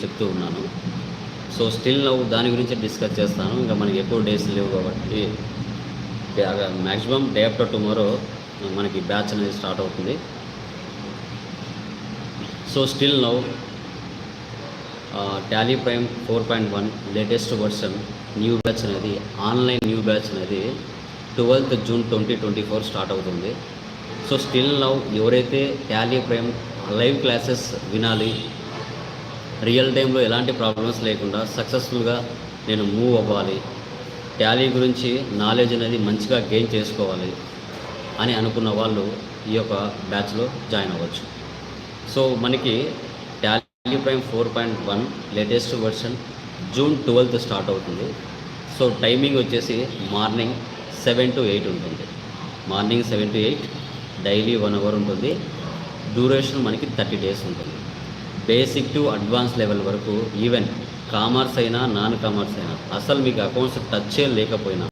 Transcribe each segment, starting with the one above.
చెప్తూ ఉన్నాను. So still నవ్వు దాని గురించి డిస్కస్ చేస్తాను. ఇంకా మనకి ఎక్కువ డేస్ లేవు కాబట్టి మ్యాక్సిమం డే ఆఫ్టర్ టుమారో మనకి బ్యాచ్ అనేది స్టార్ట్ అవుతుంది. So still now Tally Prime four point one latest version new batch అనేది ఆన్లైన్ న్యూ బ్యాచ్ అనేది twelfth June twenty twenty four start అవుతుంది. సో స్టిల్ నవ్ ఎవరైతే Tally Prime live classes వినాలి real టైంలో ఎలాంటి problems లేకుండా సక్సెస్ఫుల్గా నేను మూవ్ అవ్వాలి. టాలీ గురించి నాలెడ్జ్ అనేది మంచిగా గెయిన్ చేసుకోవాలి అని అనుకున్న వాళ్ళు ఈ యొక్క బ్యాచ్లో జాయిన్ అవ్వచ్చు. సో మనకి Tally Prime four point one latest version June twelfth start అవుతుంది. సో టైమింగ్ వచ్చేసి మార్నింగ్ సెవెన్ టు ఎయిట్ ఉంటుంది. Morning seven to eight daily one hour ఉంటుంది. డ్యూరేషన్ మనకి థర్టీ డేస్ ఉంటుంది. బేసిక్ టు అడ్వాన్స్ లెవెల్ వరకు even commerce అయినా non commerce అయినా అసలు మీకు అకౌంట్స్ టచ్ లేకపోయినా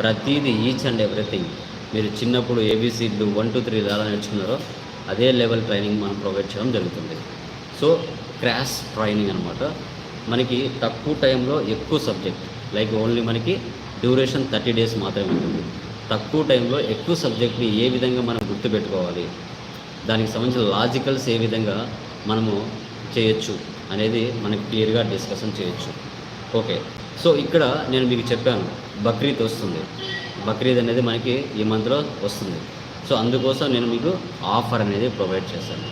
ప్రతిదీ ఈచ్ అండ్ ఎవ్రీథింగ్ మీరు చిన్నప్పుడు ఏబీసీడ్లు వన్ టూ త్రీ ఎలా నేర్చుకున్నారో అదే లెవెల్ ట్రైనింగ్ మనం ప్రొవైడ్ చేయడం జరుగుతుంది. సో క్రాష్ ట్రైనింగ్ అనమాట మనకి తక్కువ టైంలో ఎక్కువ సబ్జెక్ట్ లైక్ ఓన్లీ మనకి డ్యూరేషన్ థర్టీ డేస్ మాత్రమే ఉంటుంది. తక్కువ టైంలో ఎక్కువ సబ్జెక్ట్ని ఏ విధంగా మనం గుర్తుపెట్టుకోవాలి? దానికి సంబంధించిన లాజికల్స్ ఏ విధంగా మనము చేయొచ్చు అనేది మనకి క్లియర్గా డిస్కషన్ చేయొచ్చు. ఓకే. సో ఇక్కడ నేను మీకు చెప్పాను బక్రీద్ వస్తుంది. బక్రీద్ అనేది మనకి ఈ మంత్లో వస్తుంది. సో అందుకోసం నేను మీకు ఆఫర్ అనేది ప్రొవైడ్ చేశాను.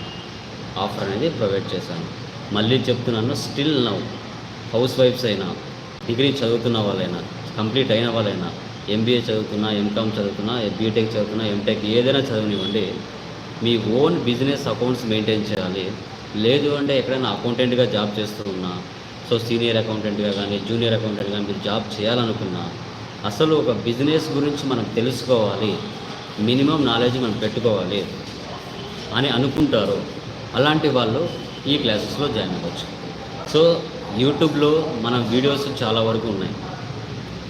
ఆఫర్ అనేది ప్రొవైడ్ చేశాను. మళ్ళీ చెప్తున్నాను స్టిల్ నవ్ హౌస్ వైఫ్స్ అయినా డిగ్రీ చదువుతున్న వాళ్ళైనా కంప్లీట్ అయిన వాళ్ళైనా ఎంబీఏ చదువుతున్నా ఎంకామ్ చదువుతున్నా బీటెక్ చదువుతున్నా ఎంటెక్ ఏదైనా చదవనివ్వండి. మీ ఓన్ బిజినెస్ అకౌంట్స్ మెయింటైన్ చేయాలి. లేదు అంటే ఎక్కడైనా అకౌంటెంట్గా జాబ్ చేస్తూ ఉన్నా సో సీనియర్ అకౌంటెంట్గా కానీ జూనియర్ అకౌంటెంట్గా మీరు జాబ్ చేయాలనుకున్నా అసలు ఒక బిజినెస్ గురించి మనం తెలుసుకోవాలి. మినిమం నాలెడ్జ్ మనం పెట్టుకోవాలి అని అనుకుంటారు. అలాంటి వాళ్ళు ఈ క్లాసెస్లో జాయిన్ అవ్వచ్చు. సో యూట్యూబ్లో మన వీడియోస్ చాలా వరకు ఉన్నాయి.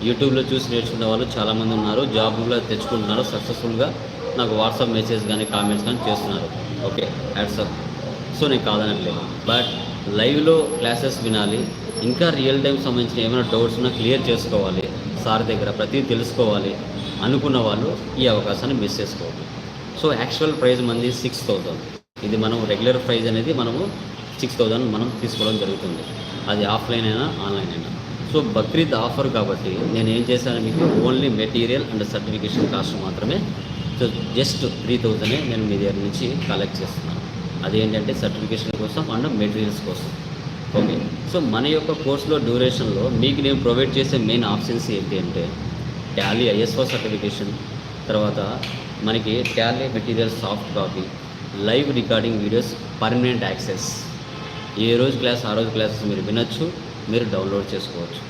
యూట్యూబ్లో చూసి నేర్చుకునే వాళ్ళు చాలామంది ఉన్నారు. జాబ్లో తెచ్చుకుంటున్నారు. సక్సెస్ఫుల్గా నాకు వాట్సాప్ మెసేజ్ కానీ కామెంట్స్ కానీ చేస్తున్నారు. ఓకే యాడ్సప్ సో నేను కాదనట్లేదు. బట్ లైవ్లో క్లాసెస్ వినాలి. ఇంకా రియల్ టైం సంబంధించిన ఏమైనా డౌట్స్ ఉన్నా క్లియర్ చేసుకోవాలి. సార్ దగ్గర ప్రతిదీ తెలుసుకోవాలి. అనుకున్న వాళ్ళు ఈ అవకాశాన్ని మిస్ చేసుకోవాలి. సో యాక్చువల్ ప్రైజ్ మంది సిక్స్ థౌజండ్ ఇది మనం రెగ్యులర్ ప్రైజ్ అనేది మనము సిక్స్ థౌజండ్ మనం తీసుకోవడం జరుగుతుంది. అది ఆఫ్లైన్ అయినా ఆన్లైన్ అయినా. సో బక్రీద్ ఆఫర్ కాబట్టి నేను ఏం చేశాను మీకు? Only material and certification cost మాత్రమే. సో జస్ట్ త్రీ థౌజండే నేను మీ దగ్గర నుంచి కలెక్ట్ చేస్తున్నాను అదేంటంటే సర్టిఫికేషన్ కోసం అండ్ మెటీరియల్స్ కోసం. ఓకే? సో మన యొక్క కోర్సులో డ్యూరేషన్లో మీకు నేను ప్రొవైడ్ చేసే మెయిన్ ఆప్షన్స్ ఏంటి అంటే టాలీ ఐఎస్ఓ సర్టిఫికేషన్ తర్వాత మనకి Tally material soft copy live recording videos permanent access. ఏ రోజు క్లాస్ ఆ రోజు క్లాసెస్ మీరు వినొచ్చు మీరు డౌన్లోడ్ చేసుకోవచ్చు.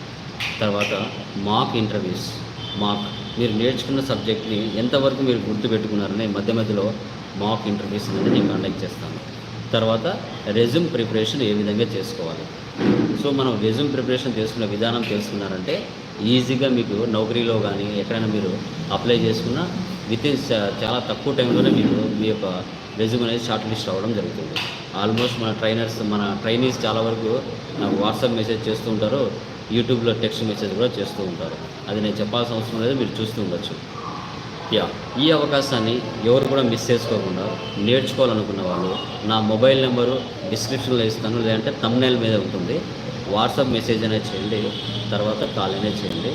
తర్వాత మాక్ ఇంటర్వ్యూస్. మాక్ మీరు నేర్చుకున్న సబ్జెక్ట్ని ఎంతవరకు మీరు గుర్తుపెట్టుకున్నారని మధ్య మధ్యలో మాక్ ఇంటర్వ్యూస్ అనేది నేను కండక్ట్ చేస్తాను. తర్వాత రెజ్యూమ్ ప్రిపరేషన్ ఏ విధంగా చేసుకోవాలి. సో మనం రెజ్యూమ్ ప్రిపరేషన్ చేసుకునే విధానం తెలుసుకున్నారంటే ఈజీగా మీకు నౌకరీలో కానీ ఎక్కడైనా మీరు అప్లై చేసుకున్న విత్ ఇన్ చాలా తక్కువ టైంలోనే మీకు మీ యొక్క రెజ్యూమ్ అనేది షార్ట్ లిస్ట్ అవ్వడం జరుగుతుంది. ఆల్మోస్ట్ మన ట్రైనర్స్ మన ట్రైనీస్ చాలా వరకు నాకు వాట్సాప్ మెసేజ్ చేస్తూ ఉంటారు యూట్యూబ్లో టెక్స్ట్ మెసేజ్ కూడా చేస్తూ ఉంటారు. అది నేను చెప్పాల్సిన అవసరం లేదు మీరు చూస్తూ ఉండొచ్చు. యా ఈ అవకాశాన్ని ఎవరు కూడా మిస్ చేసుకోకుండా నేర్చుకోవాలనుకున్న వాళ్ళు నా మొబైల్ నెంబరు డిస్క్రిప్షన్లో ఇస్తాను లేదంటే తమ్నైల్ మీద ఉంటుంది. వాట్సాప్ మెసేజ్ అనేది చేయండి తర్వాత కాల్ అనేది చేయండి.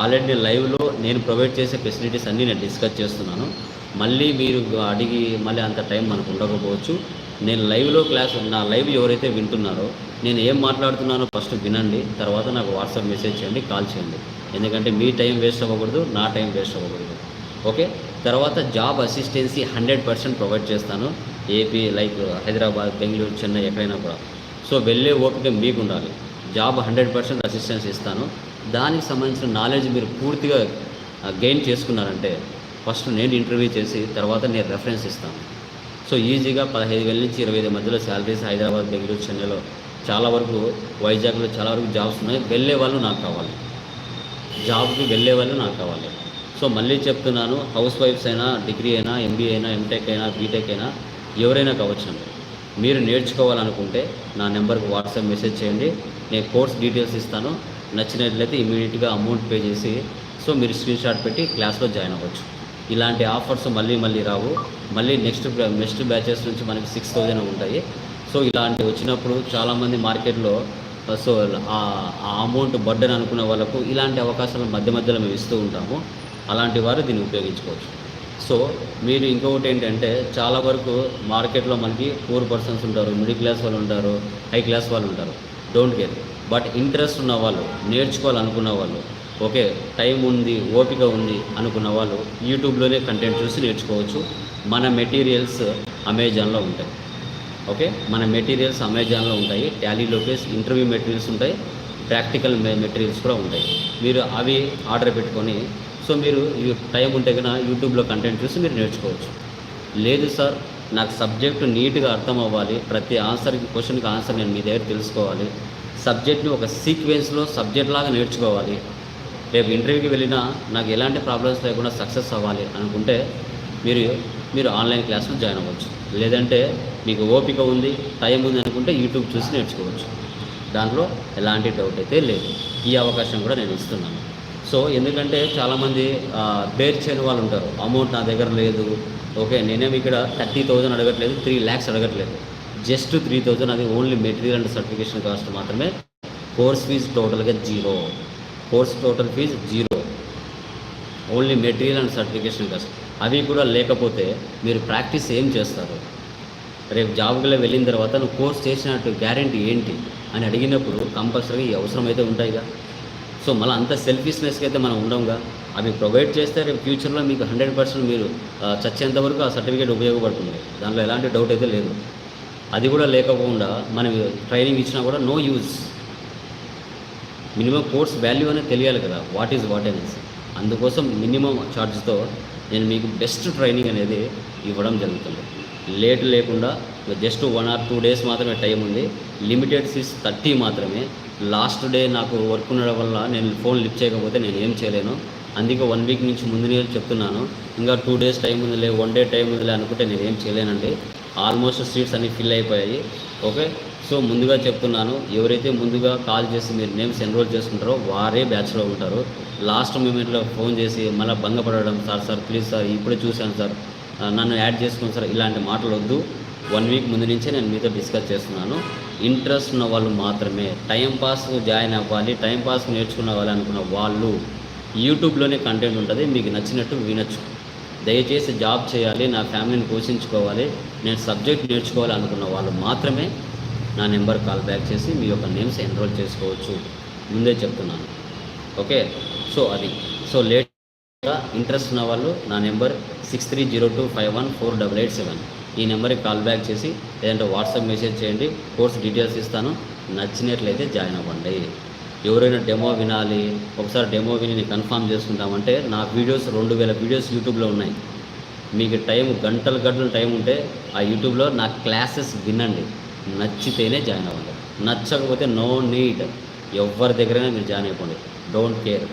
ఆల్రెడీ నేను లైవ్లో నేను ప్రొవైడ్ చేసే ఫెసిలిటీస్ అన్నీ నేను డిస్కస్ చేస్తున్నాను. మళ్ళీ మీరు అడిగి మళ్ళీ అంత టైం మనకు ఉండకపోవచ్చు. నేను లైవ్లో క్లాస్ నా లైవ్ ఎవరైతే వింటున్నారో నేను ఏం మాట్లాడుతున్నానో ఫస్ట్ వినండి తర్వాత నాకు వాట్సాప్ మెసేజ్ చేయండి కాల్ చేయండి. ఎందుకంటే మీ టైం వేస్ట్ అవ్వకూడదు నా టైం వేస్ట్ అవ్వకూడదు. ఓకే? తర్వాత job assistance hundred percent provide చేస్తాను. ఏపీ లైక్ హైదరాబాద్ బెంగళూరు చెన్నై ఎక్కడైనా కూడా. సో వెళ్ళే ఓపిక మీకు ఉండాలి జాబ్ హండ్రెడ్ పర్సెంట్ అసిస్టెన్స్ ఇస్తాను. దానికి సంబంధించిన నాలెడ్జ్ మీరు పూర్తిగా గెయిన్ చేసుకున్నారంటే ఫస్ట్ నేను ఇంటర్వ్యూ చేసి తర్వాత నేను రెఫరెన్స్ ఇస్తాను. సో ఈజీగా పదహైదు వేల నుంచి ఇరవై ఐదు మధ్యలో శాలరీస్ హైదరాబాద్ బెంగళూరు చెన్నైలో చాలా వరకు వైజాగ్లో చాలా వరకు జాబ్స్ ఉన్నాయి. వెళ్ళే వాళ్ళు నాకు కావాలి. జాబ్కి వెళ్ళే వాళ్ళు నాకు కావాలి. సో మళ్ళీ చెప్తున్నాను హౌస్ వైఫ్స్ అయినా డిగ్రీ అయినా ఎంబీఏ అయినా ఎంటెక్ అయినా బీటెక్ అయినా ఎవరైనా కావచ్చండి మీరు నేర్చుకోవాలనుకుంటే నా నెంబర్కి వాట్సాప్ మెసేజ్ చేయండి. నేను కోర్స్ డీటెయిల్స్ ఇస్తాను. నచ్చినట్లయితే ఇమీడియట్గా అమౌంట్ పే చేసి సో మీరు స్క్రీన్ షాట్ పెట్టి క్లాస్లో జాయిన్ అవ్వచ్చు. ఇలాంటి ఆఫర్స్ మళ్ళీ మళ్ళీ రావు. మళ్ళీ నెక్స్ట్ నెక్స్ట్ బ్యాచెస్ నుంచి మనకి సిక్స్ థౌజండ్ ఉంటాయి. సో ఇలాంటి వచ్చినప్పుడు చాలామంది మార్కెట్లో సో ఆ అమౌంట్ బర్డన్ అనుకునే వాళ్ళకు ఇలాంటి అవకాశాలు మధ్య మధ్యలో మేము ఇస్తూ ఉంటాము. అలాంటి వారు దీన్ని ఉపయోగించుకోవచ్చు. సో మీరు ఇంకొకటి ఏంటంటే చాలా వరకు మార్కెట్లో మనకి పూర్ పర్సన్స్ ఉంటారు మిడిల్ క్లాస్ వాళ్ళు ఉంటారు హై క్లాస్ వాళ్ళు ఉంటారు. Don't care. బట్ ఇంట్రెస్ట్ ఉన్న వాళ్ళు నేర్చుకోవాలనుకున్న వాళ్ళు ఓకే టైం ఉంది ఓపిక ఉంది అనుకున్న వాళ్ళు యూట్యూబ్లోనే కంటెంట్ చూసి నేర్చుకోవచ్చు. మన మెటీరియల్స్ అమెజాన్లో ఉంటాయి. ఓకే? మన మెటీరియల్స్ అమెజాన్లో ఉంటాయి. టాలీలోకి ఇంటర్వ్యూ మెటీరియల్స్ ఉంటాయి. ప్రాక్టికల్ మెటీరియల్స్ కూడా ఉంటాయి. మీరు అవి ఆర్డర్ పెట్టుకొని సో మీరు ఈ టైం ఉంటే కన్నా యూట్యూబ్లో కంటెంట్ చూసి మీరు నేర్చుకోవచ్చు. లేదు సార్ నాకు సబ్జెక్టు నీట్గా అర్థం అవ్వాలి. ప్రతి ఆన్సర్కి క్వశ్చన్కి ఆన్సర్ నేను మీ దగ్గర తెలుసుకోవాలి. సబ్జెక్ట్ని ఒక సీక్వెన్స్లో సబ్జెక్ట్ లాగా నేర్చుకోవాలి. రేపు ఇంటర్వ్యూకి వెళ్ళినా నాకు ఎలాంటి ప్రాబ్లమ్స్ లేకుండా సక్సెస్ అవ్వాలి అనుకుంటే మీరు మీరు ఆన్లైన్ క్లాసులు జాయిన్ అవ్వచ్చు. లేదంటే మీకు ఓపిక ఉంది టైం ఉంది అనుకుంటే యూట్యూబ్ చూసి నేర్చుకోవచ్చు. దాంట్లో ఎలాంటి డౌట్ అయితే లేదు. ఈ అవకాశం కూడా నేను ఇస్తున్నాను. సో ఎందుకంటే చాలామంది ఆ, బేర్ చేయని వాళ్ళు ఉంటారు. అమౌంట్ నా దగ్గర లేదు. ఓకే నేనేమి ఇక్కడ థర్టీ థౌజండ్ అడగట్లేదు త్రీ ల్యాక్స్ అడగట్లేదు. జస్ట్ త్రీ థౌజండ్ అది only material and certification cost మాత్రమే. కోర్స్ ఫీజు టోటల్గా zero. Course total fee zero. Only material and certification cost. అవి కూడా లేకపోతే మీరు ప్రాక్టీస్ ఏం చేస్తారు? రేపు జాబ్కి వెళ్ళిన తర్వాత నువ్వు కోర్స్ చేసినట్టు గ్యారంటీ ఏంటి? అని అడిగినప్పుడు కంపల్సరీగా ఈ అవసరం అయితే ఉంటాయిగా. సో మళ్ళీ అంత సెల్ఫిష్నెస్కి అయితే మనం ఉండంగా. అవి ప్రొవైడ్ చేస్తే రేపు ఫ్యూచర్లో మీకు హండ్రెడ్ పర్సెంట్ మీరు చచ్చేంతవరకు చచ్చేంత వరకు ఆ సర్టిఫికేట్ ఉపయోగపడుతుంది. దాంట్లో ఎలాంటి డౌట్ అయితే లేదు. అది కూడా లేకపోకుండా మనం ట్రైనింగ్ ఇచ్చినా కూడా no use minimum course value అనేది తెలియాలి కదా. వాట్ ఈజ్ వాట్ అనేసి అందుకోసం మినిమం ఛార్జ్తో నేను మీకు బెస్ట్ ట్రైనింగ్ అనేది ఇవ్వడం జరుగుతుంది. లేట్ లేకుండా just one or two days మాత్రమే టైం ఉంది. లిమిటెడ్ సీట్స్ థర్టీ మాత్రమే. లాస్ట్ డే నాకు వర్క్ ఉండడం వల్ల నేను ఫోన్ లిఫ్ట్ చేయకపోతే నేను ఏం చేయలేను. అందుకే వన్ వీక్ నుంచి ముందునే చెప్తున్నాను. ఇంకా టూ డేస్ టైం ఉందిలే వన్ డే టైం ఉందిలే అనుకుంటే నేను ఏం చేయలేనండి. ఆల్మోస్ట్ సీట్స్ అన్నీ ఫిల్ అయిపోయాయి. ఓకే సో ముందుగా చెప్తున్నాను. ఎవరైతే ముందుగా కాల్ చేసి మీరు నేమ్స్ ఎన్రోల్ చేసుకుంటారో వారే బ్యాచ్లో ఉంటారు. లాస్ట్ మూమెంట్లో ఫోన్ చేసి మళ్ళీ భంగపడడం సార్ సార్ ప్లీజ్ సార్ ఇప్పుడే చూశాను సార్. నన్ను యాడ్ చేసుకోండి సార్. ఇలాంటి మాటలు వద్దు. వన్ వీక్ ముందు నుంచే నేను మీతో డిస్కస్ చేస్తున్నాను. ఇంట్రెస్ట్ ఉన్న వాళ్ళు మాత్రమే. టైం పాస్ జాయిన్ అవ్వాలి టైం పాస్ నేర్చుకున్న వాళ్ళు అనుకున్న వాళ్ళు యూట్యూబ్లోనే కంటెంట్ ఉంటుంది. మీకు నచ్చినట్టు వినొచ్చు. దయచేసి జాబ్ చేయాలి నా ఫ్యామిలీని పోషించుకోవాలి నేను సబ్జెక్ట్ నేర్చుకోవాలి అనుకున్న వాళ్ళు మాత్రమే నా నెంబర్ కాల్ బ్యాక్ చేసి మీ యొక్క నేమ్స్ ఎన్రోల్ చేసుకోవచ్చు. ముందే చెప్తున్నాను. ఓకే? సో అది. సో లేట్గా ఇంట్రెస్ట్ ఉన్న వాళ్ళు నా number six three zero two five one four double eight seven. ఈ నెంబర్కి కాల్ బ్యాక్ చేసి లేదంటే వాట్సాప్ మెసేజ్ చేయండి కోర్స్ డీటెయిల్స్ ఇస్తాను. నచ్చినట్లయితే జాయిన్ అవ్వండి. ఎవరైనా డెమో వినాలి ఒకసారి డెమో విని కన్ఫామ్ చేసుకుంటామంటే నా వీడియోస్ రెండు వేల వీడియోస్ యూట్యూబ్లో ఉన్నాయి. మీకు టైం గంటలు గంటలు టైం ఉంటే ఆ యూట్యూబ్లో నా క్లాసెస్ వినండి. నచ్చితేనే జాయిన్ అవ్వండి. నచ్చకపోతే నో నీడ్. ఎవరి దగ్గరైనా మీరు జాయిన్ అయిపోండి. డోంట్ కేర్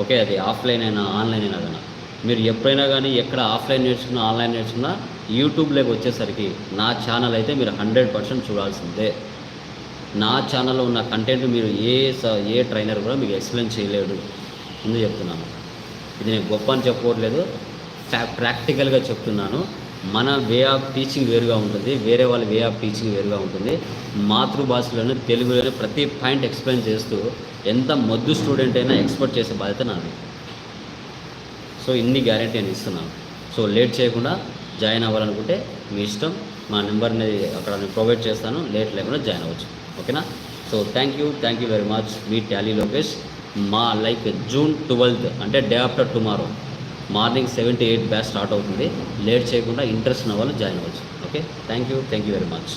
ఓకే అది ఆఫ్లైన్ అయినా ఆన్లైన్ అయినా కానీ మీరు ఎప్పుడైనా కానీ ఎక్కడ ఆఫ్లైన్ నేర్చుకున్నా ఆన్లైన్ నేర్చుకున్నా యూట్యూబ్లోకి వచ్చేసరికి నా ఛానల్ అయితే మీరు హండ్రెడ్ పర్సెంట్ చూడాల్సిందే. నా ఛానల్లో ఉన్న కంటెంట్ మీరు ఏ స- ఏ ట్రైనర్ కూడా మీకు ఎక్స్ప్లెయిన్ చేయలేడు. ముందు చెప్తున్నాను. ఇది నేను గొప్ప అని చెప్పుకోవట్లేదు. ప్రాక్టికల్గా చెప్తున్నాను. మన వే ఆఫ్ టీచింగ్ వేరుగా ఉంటుంది. వేరే వాళ్ళ వే ఆఫ్ టీచింగ్ వేరుగా ఉంటుంది. మాతృభాషలోనే తెలుగులోనే ప్రతి పాయింట్ ఎక్స్ప్లెయిన్ చేస్తూ ఎంత మొద్దు స్టూడెంట్ అయినా ఎక్స్పర్ట్ చేసే బాధ్యత నాది. సో ఇన్ని గ్యారెంటీ నేను ఇస్తున్నాను. సో లేట్ చేయకుండా జాయిన్ అవ్వాలనుకుంటే మీ ఇష్టం. మా నెంబర్ని అక్కడ నేను ప్రొవైడ్ చేస్తాను. లేట్ లేకుండా జాయిన్ అవ్వచ్చు. ఓకేనా? So thank you thank you very much me Tally Lokesh. మా లైక్ జూన్ ట్వెల్త్ అంటే day after tomorrow. Morning seven to eight batch start అవుతుంది. లేట్ చేయకుండా ఇంట్రెస్ట్ ఉన్న వాళ్ళు జాయిన్ అవ్వచ్చు. Okay? Thank you thank you very much